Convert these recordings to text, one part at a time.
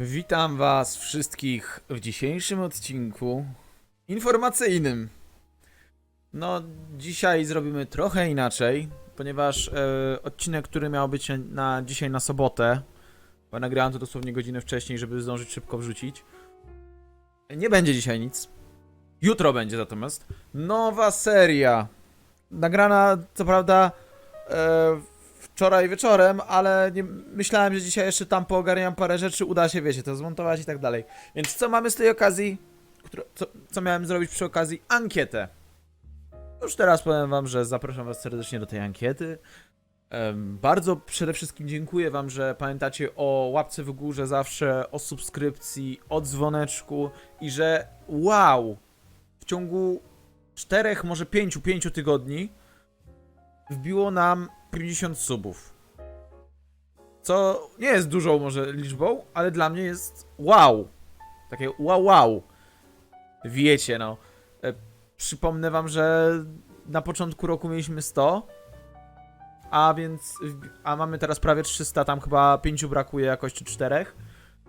Witam Was wszystkich w dzisiejszym odcinku informacyjnym. No, dzisiaj zrobimy trochę inaczej, ponieważ e, odcinek, który miał być na dzisiaj na sobotę, bo nagrałem to dosłownie godzinę wcześniej, żeby zdążyć szybko wrzucić. Nie będzie dzisiaj nic. Jutro będzie natomiast nowa seria. Nagrana, co prawda, e, wczoraj wieczorem, ale nie, myślałem, że dzisiaj jeszcze tam poogarniam parę rzeczy, uda się, wiecie, to zmontować i tak dalej. Więc co mamy z tej okazji? Którą, co, co miałem zrobić przy okazji? Ankietę. Już teraz powiem wam, że zapraszam was serdecznie do tej ankiety. Bardzo przede wszystkim dziękuję wam, że pamiętacie o łapce w górze zawsze, o subskrypcji, o dzwoneczku i że wow, w ciągu czterech, może pięciu, pięciu tygodni wbiło nam 50 subów. Co nie jest dużą może liczbą, ale dla mnie jest wow. Takie wow wow. Wiecie, no. E, przypomnę wam, że na początku roku mieliśmy 100, a więc, a mamy teraz prawie 300, tam chyba 5 brakuje jakoś, czy 4.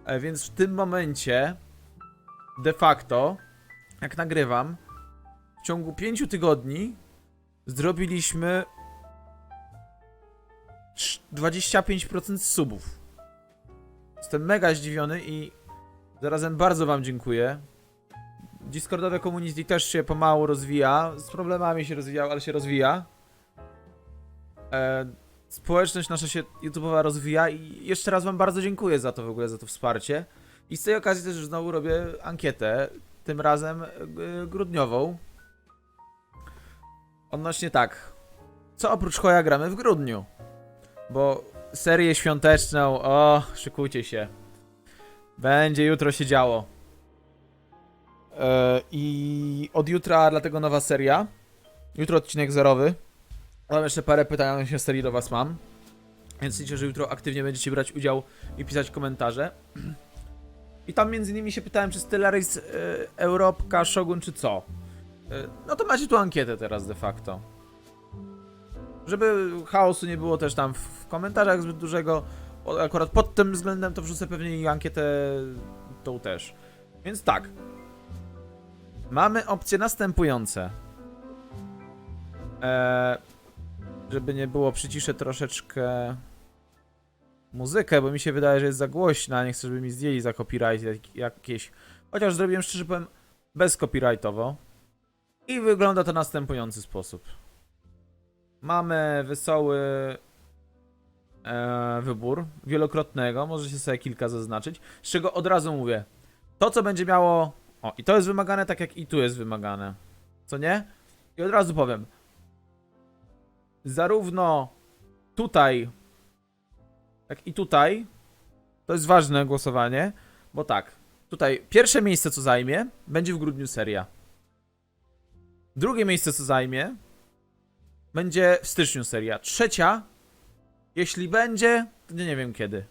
E, więc w tym momencie, de facto, jak nagrywam, w ciągu 5 tygodni zrobiliśmy 25% subów. Jestem mega zdziwiony i zarazem bardzo wam dziękuję. Discordowe community też się pomału rozwija. Z problemami się rozwijał, ale się rozwija. E, społeczność nasza się YouTube'owa rozwija i jeszcze raz wam bardzo dziękuję za to w ogóle, za to wsparcie. I z tej okazji też znowu robię ankietę, tym razem e, grudniową. Odnośnie tak, co oprócz Hoja gramy w grudniu? Bo serię świąteczną, o, szykujcie się. Będzie jutro się działo. E, I od jutra dlatego nowa seria. Jutro odcinek zerowy. Mam jeszcze parę pytań odnośnie serii do was mam. Więc liczę, że jutro aktywnie będziecie brać udział i pisać komentarze. I tam między innymi się pytałem, czy Stellaris, e, Europka, Shogun, czy co. E, no to macie tu ankietę teraz de facto. Żeby chaosu nie było też tam w komentarzach zbyt dużego, akurat pod tym względem to wrzucę pewnie i ankietę tą też. Więc tak. Mamy opcje następujące. Eee, żeby nie było, przyciszę troszeczkę muzykę, bo mi się wydaje, że jest za głośna. Nie chcę, żeby mi zdjęli za copyright jak- jakieś. Chociaż zrobiłem szczerze powiem bez copyrightowo. I wygląda to w następujący sposób. Mamy wesoły e, wybór wielokrotnego, możecie sobie kilka zaznaczyć, z czego od razu mówię, to co będzie miało, o i to jest wymagane tak jak i tu jest wymagane, co nie? I od razu powiem, zarówno tutaj, jak i tutaj, to jest ważne głosowanie, bo tak, tutaj pierwsze miejsce co zajmie, będzie w grudniu seria. Drugie miejsce co zajmie, będzie w styczniu seria. Trzecia, jeśli będzie, to nie wiem kiedy.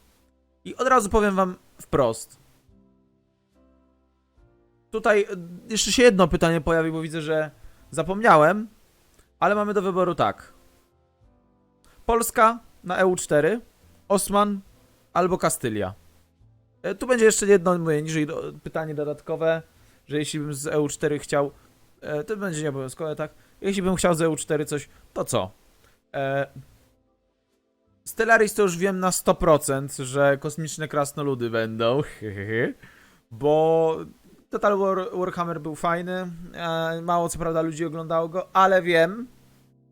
I od razu powiem wam wprost. Tutaj jeszcze się jedno pytanie pojawi, bo widzę, że zapomniałem, ale mamy do wyboru tak. Polska na EU4, Osman albo Kastylia. E, Tu będzie jeszcze jedno moje niżej pytanie dodatkowe, że jeśli bym z EU4 chciał, e, to będzie nieobowiązkowe, tak? Jeśli bym chciał z EU4 coś, to co? E, Stellaris to już wiem na 100%, że kosmiczne krasnoludy będą, bo Total War, Warhammer był fajny, e, mało co prawda ludzi oglądało go, ale wiem,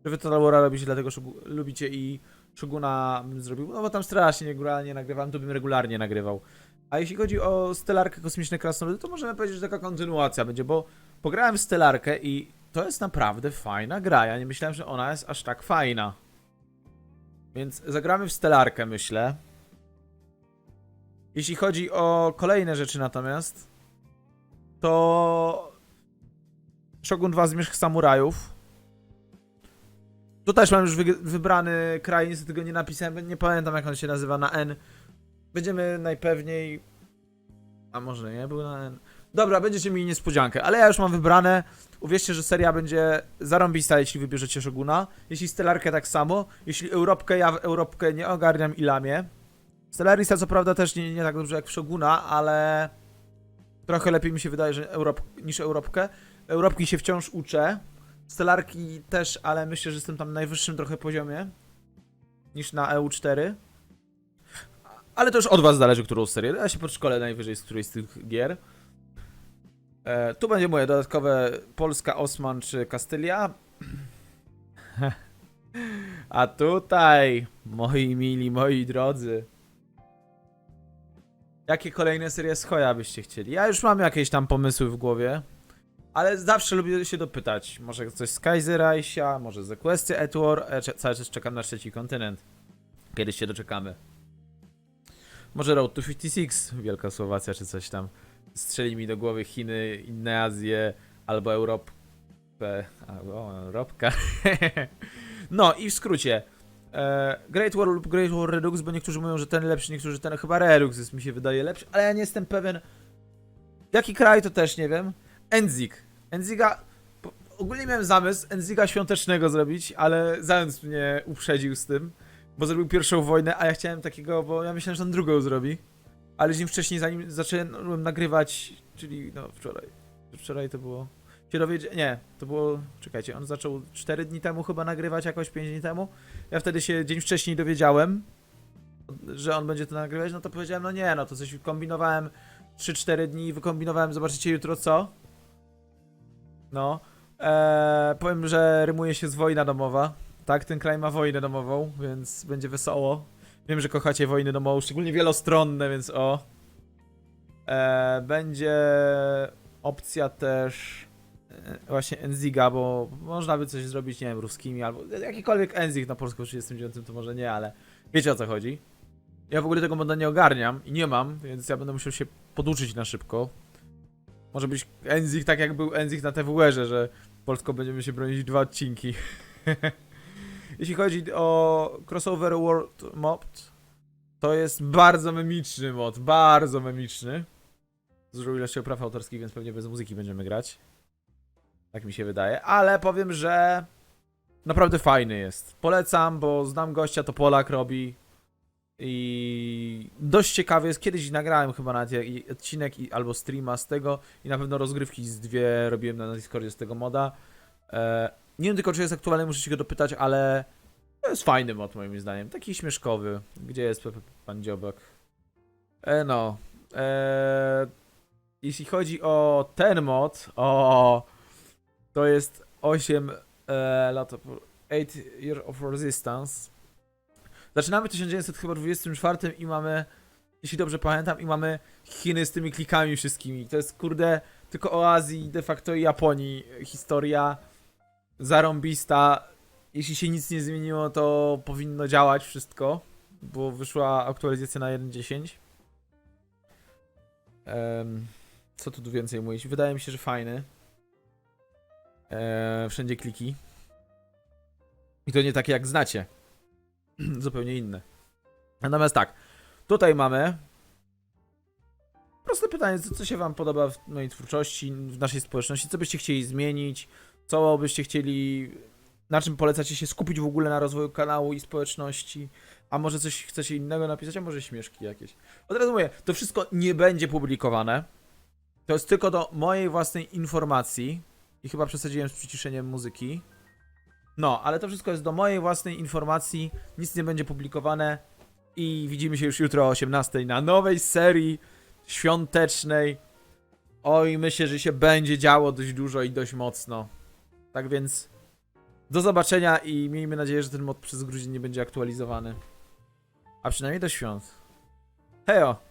że wy Total War robicie, dlatego lubicie i Shoguna zrobił, no bo tam strasznie regularnie nagrywałem, to bym regularnie nagrywał. A jeśli chodzi o Stellarkę Kosmiczne Krasnoludy, to możemy powiedzieć, że taka kontynuacja będzie, bo pograłem w Stellarkę i to jest naprawdę fajna gra. Ja nie myślałem, że ona jest aż tak fajna. Więc zagramy w Stellarkę, myślę. Jeśli chodzi o kolejne rzeczy natomiast, to Shogun 2 Zmierzch Samurajów. Tu też mam już wy wybrany kraj, niestety go nie napisałem, nie pamiętam jak on się nazywa na N. Będziemy najpewniej... A może nie był na N? Dobra, będziecie mieli niespodziankę, ale ja już mam wybrane. Uwierzcie, że seria będzie zarąbista, jeśli wybierzecie Shoguna. Jeśli Stellarkę tak samo. Jeśli Europkę, ja w Europkę nie ogarniam i lamię. Stellarisa co prawda też nie, nie tak dobrze jak w Shoguna, ale trochę lepiej mi się wydaje że Europ, niż Europkę. Europki się wciąż uczę. Stellarki też, ale myślę, że jestem tam na najwyższym trochę poziomie niż na EU4. Ale to już od was zależy, którą serię. Ja się podszkolę najwyżej z którejś z tych gier. E, tu będzie moje dodatkowe Polska, Osman czy Kastylia. A tutaj, moi mili, moi drodzy. Jakie kolejne serie Schoja byście chcieli? Ja już mam jakieś tam pomysły w głowie. Ale zawsze lubię się dopytać. Może coś z Kaiserreicha, może z Questy at War. E, cały czas czekam na trzeci kontynent. Kiedyś się doczekamy. Może Road to 56, Wielka Słowacja czy coś tam. Strzeli mi do głowy Chiny, inne Azje, albo Europę. Albo Europka. no i w skrócie. E, Great War lub Great War Redux, bo niektórzy mówią, że ten lepszy, niektórzy ten chyba Redux jest mi się wydaje lepszy, ale ja nie jestem pewien. Jaki kraj to też nie wiem. Enzik. Enziga. Ogólnie miałem zamysł Enziga świątecznego zrobić, ale Zając mnie uprzedził z tym, bo zrobił pierwszą wojnę, a ja chciałem takiego, bo ja myślałem, że on drugą zrobi. Ale dzień wcześniej, zanim zacząłem nagrywać, czyli no wczoraj. Wczoraj to było. Się dowiedzie... Nie, to było. Czekajcie, on zaczął 4 dni temu chyba nagrywać, jakoś 5 dni temu. Ja wtedy się dzień wcześniej dowiedziałem, że on będzie to nagrywać, no to powiedziałem, no nie, no to coś kombinowałem 3-4 dni, wykombinowałem, zobaczycie jutro co. No. Eee, powiem, że rymuje się z wojna domowa. Tak, ten kraj ma wojnę domową, więc będzie wesoło. Wiem, że kochacie wojny domową, szczególnie wielostronne, więc o. Eee, będzie opcja też e, właśnie Enziga, bo można by coś zrobić, nie wiem, ruskimi albo jakikolwiek Enzig na polsku 39 to może nie, ale wiecie o co chodzi. Ja w ogóle tego moda nie ogarniam i nie mam, więc ja będę musiał się poduczyć na szybko. Może być Enzik tak jak był Enzik na TWR-ze, że Polską będziemy się bronić dwa odcinki. Jeśli chodzi o crossover World Mod, to jest bardzo memiczny mod, bardzo memiczny. Z dużą ilością praw autorskich, więc pewnie bez muzyki będziemy grać. Tak mi się wydaje, ale powiem, że naprawdę fajny jest. Polecam, bo znam gościa, to Polak robi. I dość ciekawy jest. Kiedyś nagrałem chyba nawet odcinek albo streama z tego i na pewno rozgrywki z dwie robiłem na Discordzie z tego moda. E, nie wiem tylko czy jest aktualny, muszę się go dopytać, ale to jest fajny mod moim zdaniem. Taki śmieszkowy. Gdzie jest Pan Dziobak? E, no. E, jeśli chodzi o ten mod, o to jest 8 e, lat, 8 Year of Resistance. Zaczynamy w 1924 i mamy, jeśli dobrze pamiętam, i mamy Chiny z tymi klikami wszystkimi. To jest kurde tylko o Azji, de facto i Japonii historia zarąbista. Jeśli się nic nie zmieniło, to powinno działać wszystko, bo wyszła aktualizacja na 1.10. Em, co tu więcej mówić? Wydaje mi się, że fajny. E, wszędzie kliki. I to nie takie jak znacie. Zupełnie inne. Natomiast tak, tutaj mamy proste pytanie, co, co się wam podoba w mojej twórczości, w naszej społeczności, co byście chcieli zmienić, co byście chcieli, na czym polecacie się skupić w ogóle na rozwoju kanału i społeczności, a może coś chcecie innego napisać, a może śmieszki jakieś. Od razu mówię, to wszystko nie będzie publikowane, to jest tylko do mojej własnej informacji i chyba przesadziłem z przyciszeniem muzyki. No, ale to wszystko jest do mojej własnej informacji, nic nie będzie publikowane i widzimy się już jutro o 18 na nowej serii świątecznej. Oj, myślę, że się będzie działo dość dużo i dość mocno. Tak więc do zobaczenia i miejmy nadzieję, że ten mod przez grudzień nie będzie aktualizowany. A przynajmniej do świąt. Hejo!